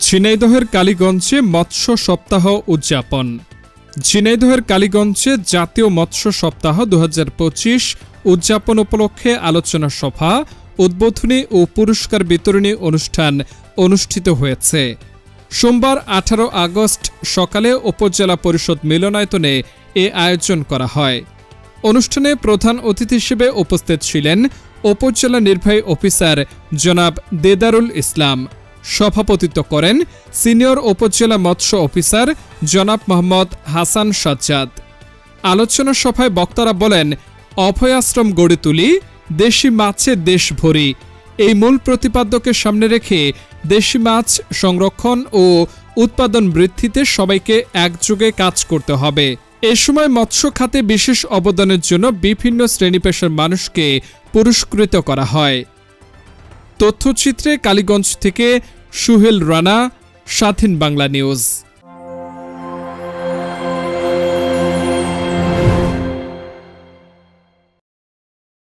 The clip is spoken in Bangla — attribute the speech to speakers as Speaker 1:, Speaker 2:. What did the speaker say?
Speaker 1: ঝিনাইদহের কালীগঞ্জে মৎস্য সপ্তাহ উদযাপন। ঝিনাইদহের কালীগঞ্জে জাতীয় মৎস্য সপ্তাহ দু হাজার পঁচিশ উদযাপন উপলক্ষে আলোচনা সভা, উদ্বোধনী ও পুরস্কার বিতরণী অনুষ্ঠান অনুষ্ঠিত হয়েছে। সোমবার আঠারো আগস্ট সকালে উপজেলা পরিষদ মিলনায়তনে এ আয়োজন করা হয়। অনুষ্ঠানে প্রধান অতিথি হিসেবে উপস্থিত ছিলেন উপজেলা নির্বাহী অফিসার জনাব দেদারুল ইসলাম। সভাপতিত্ব করেন সিনিয়র উপজেলা মৎস্য অফিসার জনাব মোহাম্মদ হাসান সাজ্জাদ। আলোচনা সভায় বক্তারা বলেন, অভয়াশ্রম গড়ে তুলি, দেশি মাছে দেশ ভরি। এই মূল প্রতিপাদ্যকে সামনে রেখে দেশি মাছ সংরক্ষণ ও উৎপাদন বৃদ্ধিতে সবাইকে একযোগে কাজ করতে হবে। এ সময় মৎস্য খাতে বিশেষ অবদানের জন্য বিভিন্ন শ্রেণি পেশার মানুষকে পুরস্কৃত করা হয়। তথ্যচিত্রে কালীগঞ্জ থেকে সুহেল রানা স্বাধীন বাংলা নিউজ।